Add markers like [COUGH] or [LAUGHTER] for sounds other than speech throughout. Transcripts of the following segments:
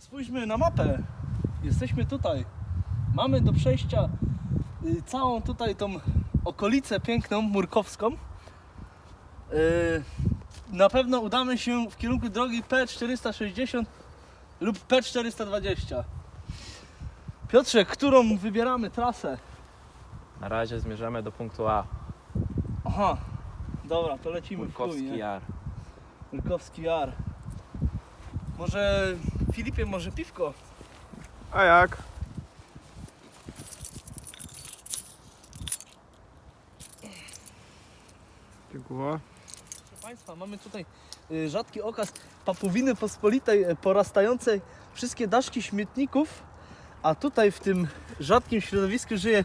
Spójrzmy na mapę. Jesteśmy tutaj. Mamy do przejścia y, całą tutaj tą okolicę piękną, murkowską. Y, na pewno udamy się w kierunku drogi P460 lub P420. Piotrze, którą wybieramy trasę? Na razie zmierzamy do punktu A. Aha, dobra, to lecimy w chuj, Murkowski? Jar. Murkowski Jar. Może Filipie, może piwko? A jak? Dziękuję. Proszę Państwa, mamy tutaj y, rzadki okaz papowiny pospolitej y, porastającej wszystkie daszki śmietników, a tutaj w tym rzadkim środowisku żyje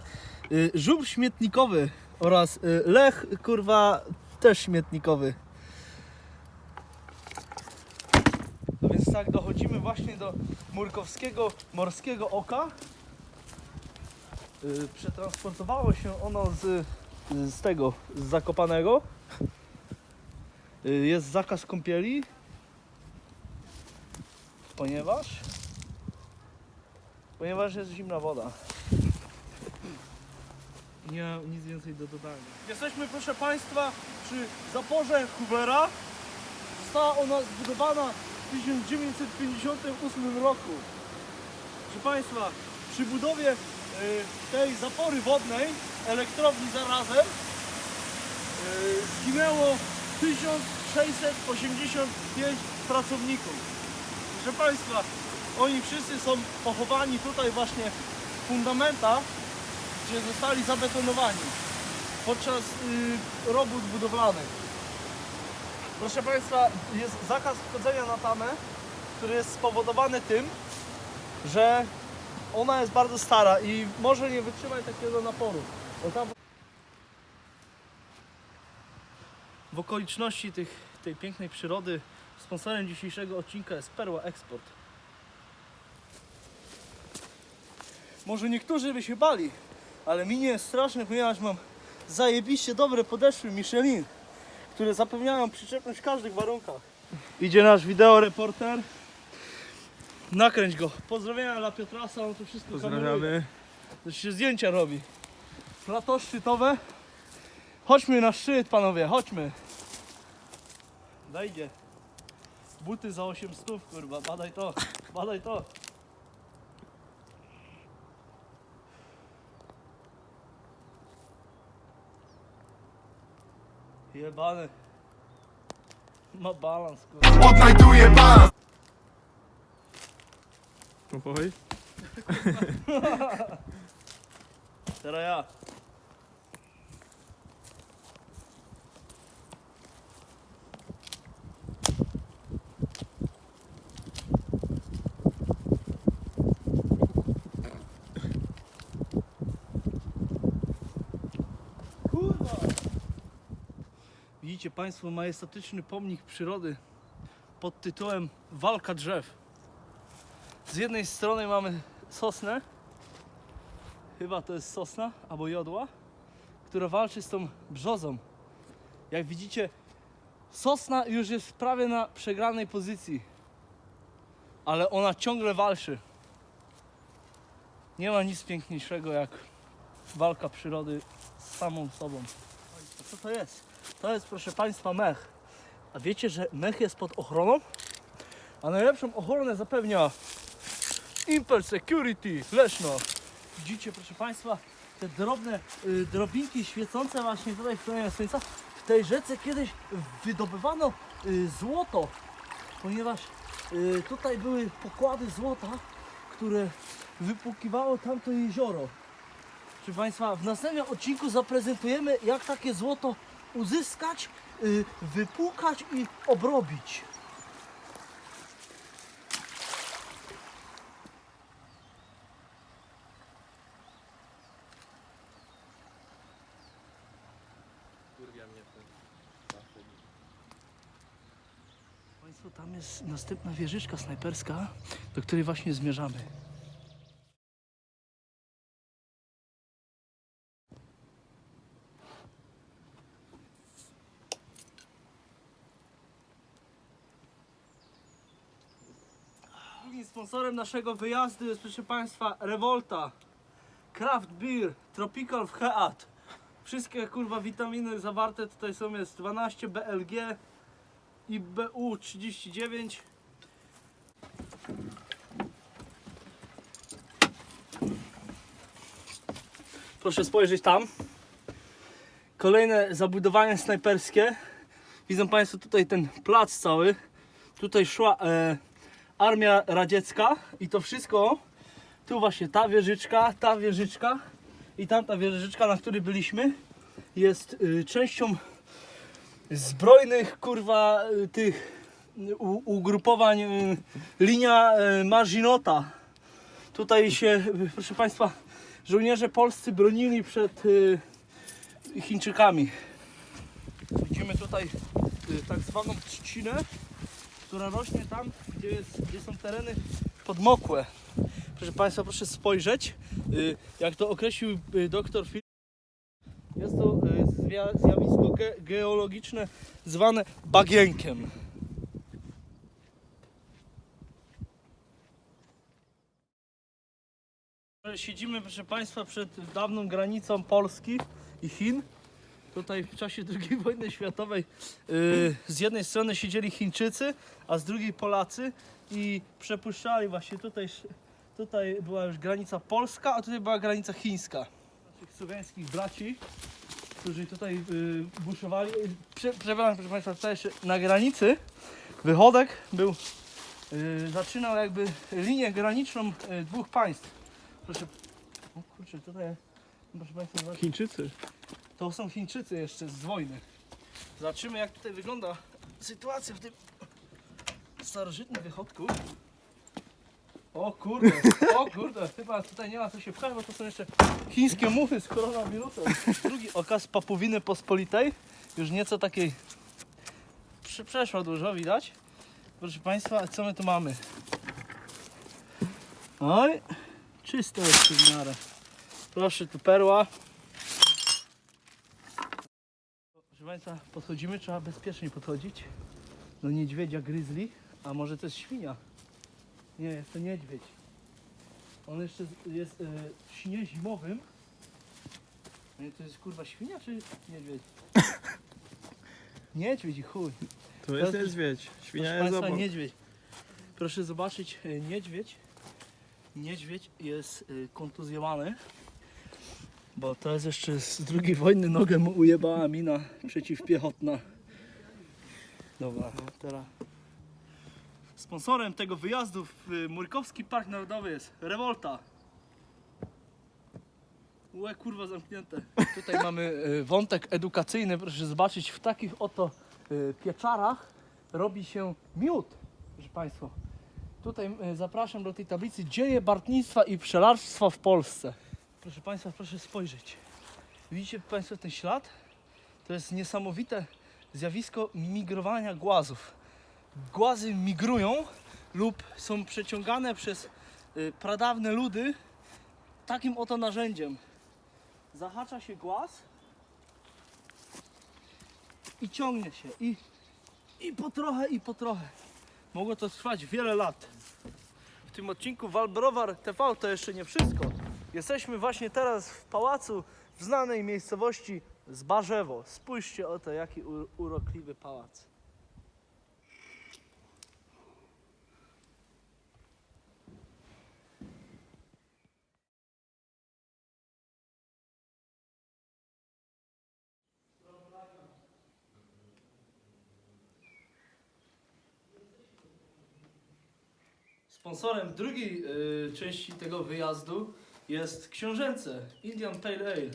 y, żubr śmietnikowy oraz y, lech, kurwa, też śmietnikowy. Więc tak, dochodzimy właśnie do Murkowskiego Morskiego Oka. Y, Przetransportowało się ono z, z tego, z Zakopanego. Y, Jest zakaz kąpieli, ponieważ ponieważ jest zimna woda. Nie mam nic więcej do dodania. Jesteśmy proszę Państwa przy zaporze Hoovera. Została ona zbudowana w 1958 roku. Proszę Państwa, przy budowie y, tej zapory wodnej, elektrowni zarazem, y, zginęło 1685 pracowników. Proszę Państwa, oni wszyscy są pochowani tutaj właśnie w fundamentach, gdzie zostali zabetonowani podczas y, robót budowlanych. Proszę Państwa, jest zakaz wchodzenia na tamę, który jest spowodowany tym, że ona jest bardzo stara i może nie wytrzymać takiego naporu. W okoliczności tych, tej pięknej przyrody sponsorem dzisiejszego odcinka jest Perła Export. Może niektórzy by się bali, ale mi nie jest straszne, ponieważ mam zajebiście dobre podeszwy Michelin, które zapewniają przyczepność w każdych warunkach. Idzie nasz wideoreporter. Nakręć go. Pozdrowienia dla Piotrasa, on to wszystko. Pozdrawiamy. To się zdjęcia robi. Plato szczytowe. Chodźmy na szczyt, panowie, chodźmy. Dajdzie. Buty za 800, kurwa, badaj to, badaj to. Jebany. Ma balans, kurwa. Odnajduję balans Oj. Teraz ja. Widzicie Państwo majestatyczny pomnik przyrody pod tytułem Walka drzew. Z jednej strony mamy sosnę, chyba to jest sosna albo jodła, która walczy z tą brzozą. Jak widzicie, sosna już jest prawie na przegranej pozycji, ale ona ciągle walczy. Nie ma nic piękniejszego jak walka przyrody z samą sobą. Co to jest? To jest, proszę Państwa, mech. A wiecie, że mech jest pod ochroną? A najlepszą ochronę zapewnia Impel Security Leszno. Widzicie, proszę Państwa, te drobne y, drobinki świecące właśnie tutaj w promieniu słońca. W tej rzece kiedyś wydobywano y, złoto, ponieważ y, tutaj były pokłady złota, które wypłukiwało tamto jezioro. Proszę Państwa, w następnym odcinku zaprezentujemy, jak takie złoto uzyskać, y, wypłukać i obrobić. Państwo, tam jest następna wieżyczka snajperska, do której właśnie zmierzamy. Sponsorem naszego wyjazdu jest, proszę Państwa, Revolta. Craft Beer, Tropical w Heat. Wszystkie kurwa witaminy zawarte tutaj są, jest 12 BLG i BU39. Proszę spojrzeć tam. Kolejne zabudowanie snajperskie. Widzą Państwo tutaj ten plac cały. Tutaj szła e, armia radziecka i to wszystko. Tu właśnie ta wieżyczka, ta wieżyczka i tamta wieżyczka, na której byliśmy, jest y, częścią zbrojnych kurwa y, tych u, ugrupowań y, linia y, Marzinota. Tutaj się, y, proszę Państwa, żołnierze polscy bronili przed y, Chińczykami. Widzimy tutaj y, tak zwaną trzcinę, która rośnie tam, gdzie, jest, gdzie są tereny podmokłe. Proszę Państwa, proszę spojrzeć, y, jak to określił y, doktor Phil. Jest to y, zjawisko ge- geologiczne zwane bagienkiem. Siedzimy, proszę Państwa, przed dawną granicą Polski i Chin. Tutaj w czasie II wojny światowej y, z jednej strony siedzieli Chińczycy, a z drugiej Polacy i przepuszczali właśnie tutaj, tutaj była już granica polska, a tutaj była granica chińska. Naszych słowiańskich braci, którzy tutaj y, buszowali. Y, Prze, przepraszam, proszę Państwa, tutaj jeszcze na granicy wychodek był, y, zaczynał jakby linię graniczną y, dwóch państw. Proszę, o kurczę, tutaj, proszę Państwa. Chińczycy. To są Chińczycy jeszcze z wojny. Zobaczymy jak tutaj wygląda sytuacja w tym starożytnym wychodku. O kurde, o kurde, chyba tutaj nie ma co się pchać, bo to są jeszcze chińskie muchy z koronawirusem. Drugi okaz Papowiny Pospolitej, już nieco takiej prze- przeszło dużo, widać. Proszę Państwa, co my tu mamy? Oj, czysto jest w miarę. Proszę, tu perła. Proszę Państwa, podchodzimy, trzeba bezpiecznie podchodzić do niedźwiedzia grizzly, a może to jest świnia? Nie, jest to niedźwiedź. On jeszcze jest e, w śnie zimowym. Nie, to jest kurwa świnia czy niedźwiedź? [LAUGHS] Niedźwiedź i chuj. To jest niedźwiedź. Świnia Proszę jest Państwa, obok. niedźwiedź. Proszę zobaczyć, e, niedźwiedź. Niedźwiedź jest e, kontuzjowany, bo to jest jeszcze z drugiej wojny nogę mu ujebała mina przeciwpiechotna. Dobra, teraz. Sponsorem tego wyjazdu w e, Murkowski Park Narodowy jest Revolta. Łe kurwa zamknięte. Tutaj mamy e, wątek edukacyjny, proszę zobaczyć, w takich oto e, pieczarach robi się miód, proszę Państwa. Tutaj e, zapraszam do tej tablicy Dzieje bartnictwa i pszczelarstwa w Polsce. Proszę Państwa, proszę spojrzeć. Widzicie Państwo ten ślad? To jest niesamowite zjawisko migrowania głazów. Głazy migrują lub są przeciągane przez y, pradawne ludy takim oto narzędziem. Zahacza się głaz i ciągnie się. I i po trochę, i po trochę. Mogło to trwać wiele lat. W tym odcinku Walbrowar TV to jeszcze nie wszystko. Jesteśmy właśnie teraz w pałacu w znanej miejscowości Zbarzewo. Spójrzcie oto, jaki u- urokliwy pałac. Sponsorem drugiej y, części tego wyjazdu jest książęce Indian Pale Ale.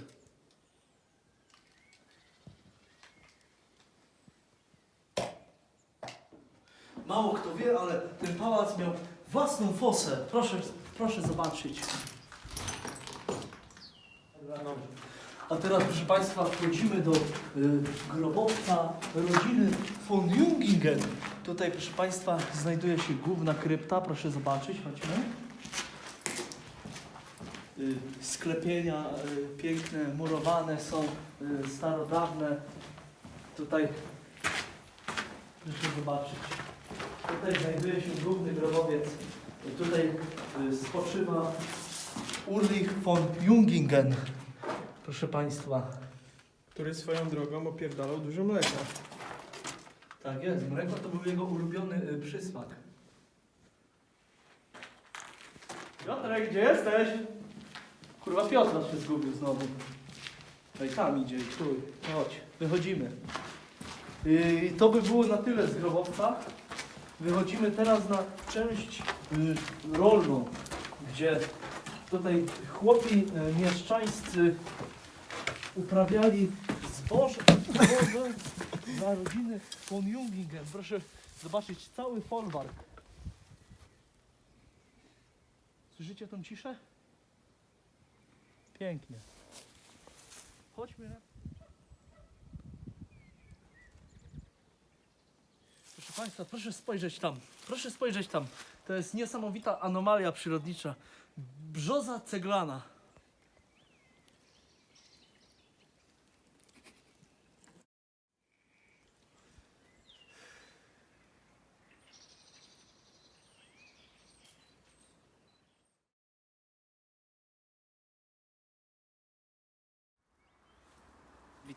Mało kto wie, ale ten pałac miał własną fosę. Proszę, proszę zobaczyć. A teraz, proszę Państwa, wchodzimy do y, grobowca rodziny von Jungingen. Tutaj, proszę Państwa, znajduje się główna krypta. Proszę zobaczyć, chodźmy. Y, sklepienia y, piękne, murowane są, y, starodawne. Tutaj, proszę zobaczyć. Tutaj znajduje się główny grobowiec Tutaj spoczywa Ulrich von Jungingen. Proszę Państwa. Który swoją drogą opierdalał dużo mleka. Tak jest, mleko to był jego ulubiony przysmak. Piotrek, gdzie jesteś? Kurwa Piotra się zgubił znowu. No i tam idzie, tu, chodź, wychodzimy. Yy, to by było na tyle z grobowca. Wychodzimy teraz na część y, rolną, gdzie tutaj chłopi y, mieszczańscy uprawiali zboże, zboże dla rodziny von Jungingen. Proszę zobaczyć cały folwark. Słyszycie tą ciszę? Pięknie. Chodźmy na... Proszę Państwa, proszę spojrzeć tam. Proszę spojrzeć tam. To jest niesamowita anomalia przyrodnicza. Brzoza ceglana.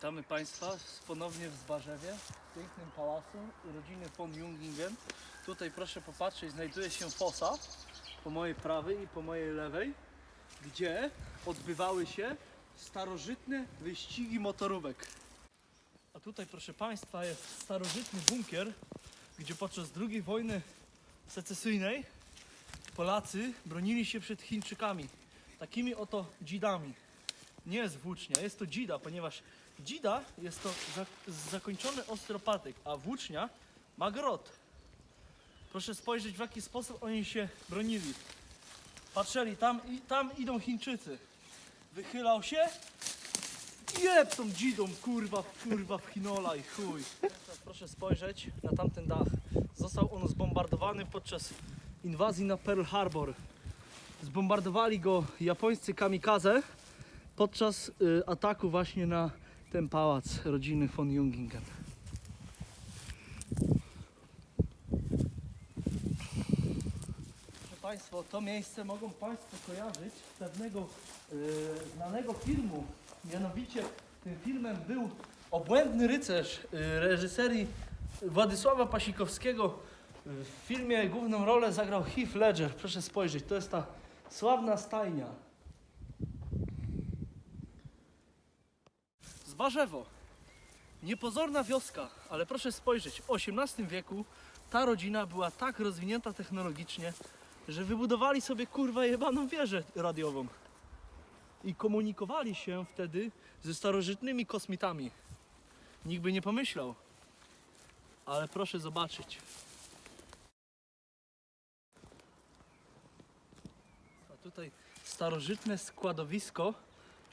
Witamy Państwa ponownie w Zbarzewie, w pięknym pałacu rodziny von Jungingen. Tutaj proszę popatrzeć, znajduje się fosa po mojej prawej i po mojej lewej, gdzie odbywały się starożytne wyścigi motorówek. A tutaj proszę Państwa jest starożytny bunkier, gdzie podczas II wojny secesyjnej Polacy bronili się przed Chińczykami. Takimi oto dzidami nie jest włócznia, jest to dzida, ponieważ dzida jest to za, zakończony ostropatyk, a włócznia ma grot. Proszę spojrzeć w jaki sposób oni się bronili. Patrzyli, tam, i, tam idą Chińczycy. Wychylał się jeb tą dzidą, kurwa, kurwa w chinola i chuj. Proszę spojrzeć na tamten dach. Został on zbombardowany podczas inwazji na Pearl Harbor. Zbombardowali go japońscy kamikaze podczas y, ataku właśnie na ten pałac rodziny von Jungingen. Proszę Państwa, to miejsce mogą Państwo kojarzyć z pewnego y, znanego filmu. Mianowicie tym filmem był Obłędny rycerz y, reżyserii Władysława Pasikowskiego. W filmie główną rolę zagrał Heath Ledger. Proszę spojrzeć, to jest ta sławna stajnia. Zbarzewo. Niepozorna wioska, ale proszę spojrzeć, w XVIII wieku ta rodzina była tak rozwinięta technologicznie, że wybudowali sobie kurwa jebaną wieżę radiową. I komunikowali się wtedy ze starożytnymi kosmitami. Nikt by nie pomyślał. Ale proszę zobaczyć. A tutaj starożytne składowisko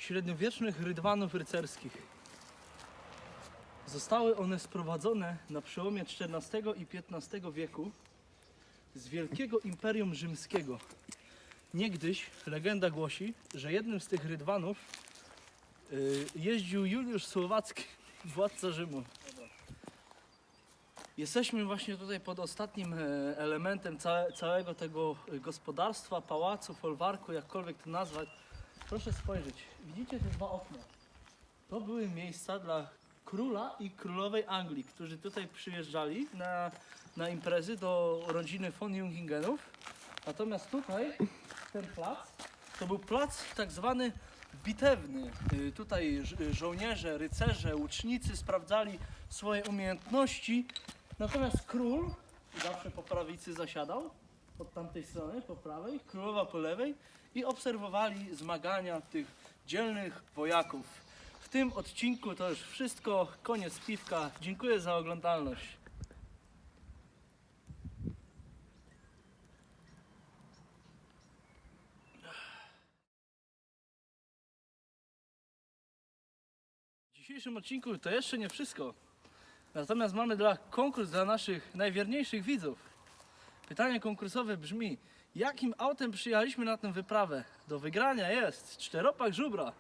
średniowiecznych rydwanów rycerskich. Zostały one sprowadzone na przełomie XIV i XV wieku z wielkiego imperium rzymskiego. Niegdyś legenda głosi, że jednym z tych rydwanów y, jeździł Juliusz Słowacki, [LAUGHS] władca Rzymu. Jesteśmy właśnie tutaj pod ostatnim e, elementem całe, całego tego e, gospodarstwa, pałacu, folwarku, jakkolwiek to nazwać. Proszę spojrzeć, widzicie te dwa okna? To były miejsca dla króla i królowej Anglii, którzy tutaj przyjeżdżali na, na imprezy do rodziny von Jungingenów. Natomiast tutaj ten plac to był plac tak zwany bitewny. Y, Tutaj żołnierze, rycerze, łucznicy sprawdzali swoje umiejętności. Natomiast król zawsze po prawicy zasiadał, od tamtej strony, po prawej, królowa po lewej i obserwowali zmagania tych dzielnych wojaków. W tym odcinku to już wszystko, koniec piwka. Dziękuję za oglądalność. W dzisiejszym odcinku to jeszcze nie wszystko. Natomiast mamy dla konkurs dla naszych najwierniejszych widzów. Pytanie konkursowe brzmi: jakim autem przyjechaliśmy na tę wyprawę? Do wygrania jest czteropak żubra.